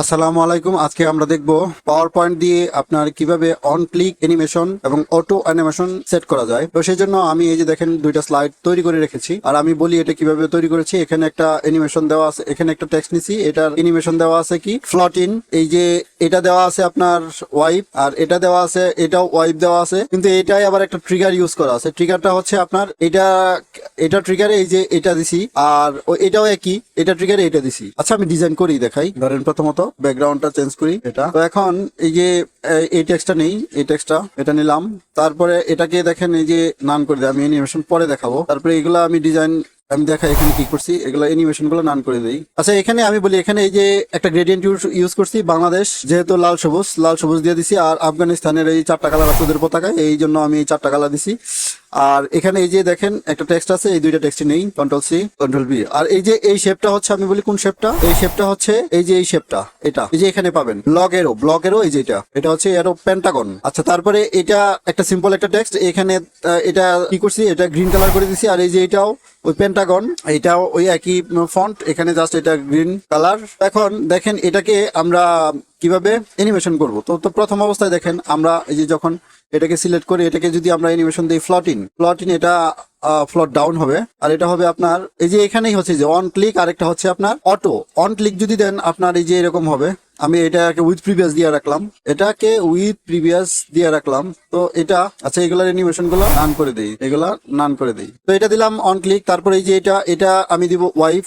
আসসালামু আলাইকুম। আজকে আমরা দেখব পাওয়ার পয়েন্ট দিয়ে আপনার কীভাবে অন ক্লিক অ্যানিমেশন এবং অটো অ্যানিমেশন সেট করা যায়। তো সেই জন্য আমি এই যে দেখেন দুইটা স্লাইড তৈরি করে রেখেছি। আর আমি বলি এটা কীভাবে তৈরি করেছি। এখানে একটা অ্যানিমেশন দেওয়া আছে, এখানে একটা টেক্সট নিছি। এটার অ্যানিমেশন দেওয়া আছে কি? ফ্লট ইন এই যে এটা দেওয়া আছে আপনার ওয়াইপ আর এটা দেওয়া আছে, এটাও ওয়াইপ দেওয়া আছে। কিন্তু এটাই আবার একটা ট্রিগার ইউজ করা আছে। ট্রিগারটা হচ্ছে আপনার এটা এটা ট্রিগারে এই যে এটা দিছি, আর এটাও একই, এটা ট্রিগারে এটা দিছি। আচ্ছা আমি ডিজাইন করি দেখাই। ধরেন প্রথমত ব্যাকগ্রাউন্ডটা চেঞ্জ করি এটা। তো এখন এই যে, এই- টেক্সটটা নেই, এই টেক্সটটা এটা নিলাম। তারপরে এটাকে দেখেন এই যে নান করে দিই আমি অ্যানিমেশন পরে দেখাবো। তারপরে এগুলো আমি ডিজাইন আমি দেখাই এখানে কি করছি, এগুলো অ্যানিমেশনগুলো নান করে দিই। আচ্ছা এখানে আমি বলি, এখানে এই যে একটা গ্রেডিয়েন্ট ইউজ করছি, বাংলাদেশ, যেহেতু লাল সবুজ লাল সবুজ দিয়ে দিছি, আর আফগানিস্তানের এই চারটা কালার আছে ওদের পতাকায়, এই জন্য আমি এই চারটা কালার দিছি। আর এখানে এই যে দেখেন, একটা টেক্সট আছে, এই দুইটা টেক্সট নেই কন্ট্রোল সি কন্ট্রোল বি আর এই যে এই শেপটা হচ্ছে, আমি বলি কোন শেপটা এই শেপটা হচ্ছে, এই যে এই শেপটা এটা। এই যে এখানে পাবেন ব্লক এরো ব্লক এরো এই যে এটা। এটা হচ্ছে এরো পেন্টাগন আচ্ছা তারপরে এটা একটা সিম্পল একটা টেক্সট এখানে এটা কি করছি, এটা গ্রিন কালার করে দিছি, আর এই যে এটাও ওই পেন্টাগন এটাও ওই একই ফন্ট এখানে জাস্ট এটা গ্রিন কালার এখন দেখেন, এটাকে আমরা কীভাবে অ্যানিমেশন করব? তো তো প্রথম অবস্থায় দেখেন, আমরা এই যে যখন এটাকে সিলেক্ট করি, এটাকে যদি আমরা অ্যানিমেশন দিই ফ্লটিন ফ্লটিন এটা ফ্লট ডাউন হবে। আর এটা হবে আপনার, এই যে এখানেই হচ্ছে যে অন ক্লিক আর একটা হচ্ছে আপনার অটো অন ক্লিক যদি দেন, আপনার এই যে এরকম হবে। আমি এটাকে উইথ প্রিভিয়াস দিয়ে রাখলাম। এটাকে উইথ প্রিভিয়াস দিয়ে রাখলাম। তো এটা আচ্ছা এগুলার অ্যানিমেশনগুলো নান করে দিই। এগুলা নান করে দিই। তো এটা দিলাম অন ক্লিক তারপরে এই যে এটা এটা আমি দিব ওয়াইফ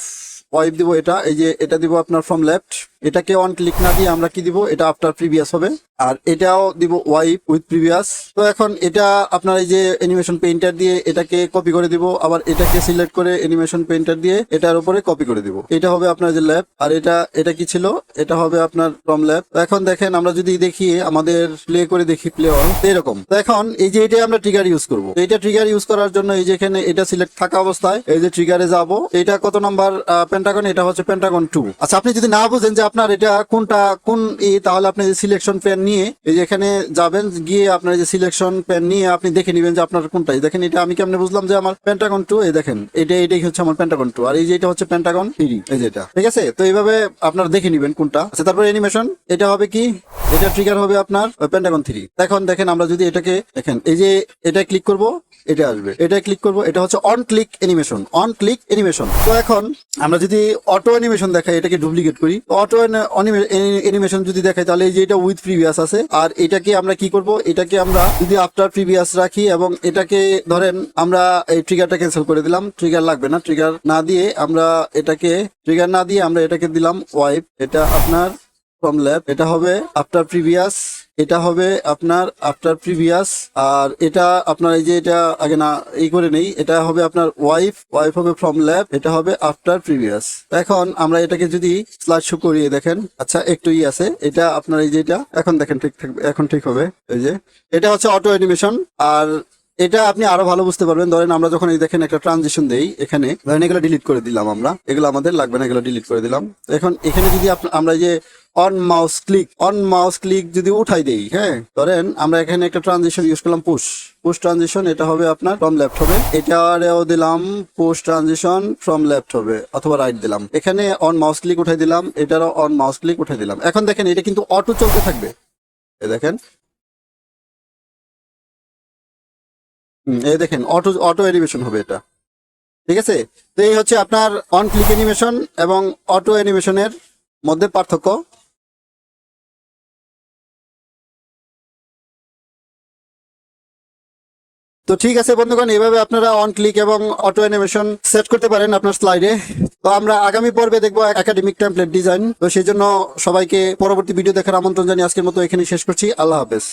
ওয়াইফ দিব এটা, এই যে এটা দিব আপনার ফ্রম লেফট এটাকে অন ক্লিক না দিয়ে আমরা কি দিব? এটা আফটার প্রিভিয়াস হবে। আর এটাও দিব ওয়াইপ উইথ প্রিভিয়াস তো এখন এটা আপনার এই যে অ্যানিমেশন পেইন্টার দিয়ে এটাকে কপি করে দিব। আবার এটাকে সিলেক্ট করে অ্যানিমেশন পেইন্টার দিয়ে এটার উপরে কপি করে দিব। এটা হবে আপনার যে ল্যাব আর এটা এটা কি ছিল? এটা হবে আপনার ফ্রম ল্যাব এখন দেখেন, আমরা যদি দেখি, আমাদের প্লে করে দেখি প্লে অন এরকম। তো এখন এই যে এটা আমরা ট্রিগার ইউজ করব। এটা ট্রিগার ইউজ করার জন্য এই যে এখানে এটা সিলেক্ট থাকা অবস্থায়, এই যে ট্রিগারে যাব। এটা কত নাম্বার পেন্টাগন এটা হচ্ছে পেন্টাগন টু আচ্ছা আপনি যদি না বুঝেন যে আপনার এটা কোনটা, কোন ই, তাহলে আপনি যে সিলেকশন প্যান নিয়ে এই যে এখানে যাবেন, গিয়ে আপনার যে সিলেকশন প্যান নিয়ে আপনি দেখে নেবেন যে আপনার কোনটাই। দেখেন, এটা আমি কেমনে বুঝলাম যে আমার পেন্টাগন টু এই দেখেন, এটা, এটাই হচ্ছে আমার পেন্টাগন টু আর এই যে এটা হচ্ছে পেন্টাগন থ্রি এই যেটা ঠিক আছে? তো এইভাবে আপনার দেখে নেবেন কোনটা। আচ্ছা তারপরে অ্যানিমেশন এটা হবে কি? এটা ট্রিগার হবে আপনার পেন্টাগন থ্রি এখন দেখেন, আমরা যদি এটাকে, দেখেন, এই যে এটা ক্লিক করব, এটা আসবে। এটা ক্লিক করব, এটা হচ্ছে on click animation on click animation তো এখন, আমরা যদি অটো অ্যানিমেশন দেখাই, এটাকে ডুপ্লিকেট করি অটো অ্যানিমেশন যদি দেখাই, তাহলে যে এটা উইথ প্রিভিয়াস আছে। আর এটাকে আমরা কি করব? এটাকে আমরা যদি আফটার প্রিভিয়াস রাখি এবং এটাকে ধরেন, আমরা এই ট্রিগারটা ক্যান্সেল করে দিলাম। ট্রিগার লাগবে না। ট্রিগার না দিয়ে আমরা এটাকে ট্রিগার না দিয়ে আমরা এটাকে দিলাম ওয়াইপ এটা আপনার ফ্রম ল্যাব এটা হবে আফটার প্রিভিয়াস এটা হবে আপনার আফটার প্রিভিয়াস আর এটা আপনার এই যে এটা আগে না, এই করে নেই, এটা হবে আপনার ওয়াইফ ওয়াইফ হবে ফ্রম ল্যাব এটা হবে আফটার প্রিভিয়াস এখন আমরা এটাকে যদি স্লাইড শো করিয়ে দেখেন আচ্ছা একটু ই আছে, এটা আপনার এই যে এটা, এখন দেখেন ঠিক থাকবে এখন ঠিক হবে, এই যে। এটা হচ্ছে অটো অ্যানিমেশন আর এটা আপনি আরও ভালো বুঝতে পারবেন। ধরেন আমরা যখন এই দেখেন একটা ট্রানজিশন দেই এখানে, ধরেন এগুলো ডিলিট করে দিলাম আমরা। এগুলো আমাদের লাগবে না, এগুলো ডিলিট করে দিলাম। এখন এখানে যদি আমরা যে on mouse click on mouse click যদি উঠাই দেই হ্যাঁ? ধরেন আমরা এখানে একটা ট্রানজিশন ইউজ করলাম পুশ পুশ ট্রানজিশন এটা হবে আপনার ফ্রম লেফট হবে। এটারেও দিলাম পুশ ট্রানজিশন ফ্রম লেফট হবে, অথবা রাইট দিলাম। এখানে অন মাউস ক্লিক উঠাই দিলাম, এটারও অন মাউস ক্লিক উঠাই দিলাম। এখন দেখেন এটা কিন্তু অটো চলতে থাকবে। দেখেন এই দেখেন অটো অটো অ্যানিমেশন হবে এটা। ঠিক আছে? তো এই হচ্ছে আপনার অন ক্লিক অ্যানিমেশন এবং অটো অ্যানিমেশনের মধ্যে পার্থক্য। তো ঠিক আছে বন্ধুগণ, এভাবে আপনারা অন ক্লিক এবং অটো অ্যানিমেশন সেট করতে পারেন আপনার স্লাইডে তো আমরা আগামী পর্বে দেখব একাডেমিক টেমপ্লেট ডিজাইন তো সেই জন্য সবাইকে পরবর্তী ভিডিও দেখার আমন্ত্রণ জানিয়ে আজকের মতো এখানে শেষ করছি। আল্লাহ হাফেজ।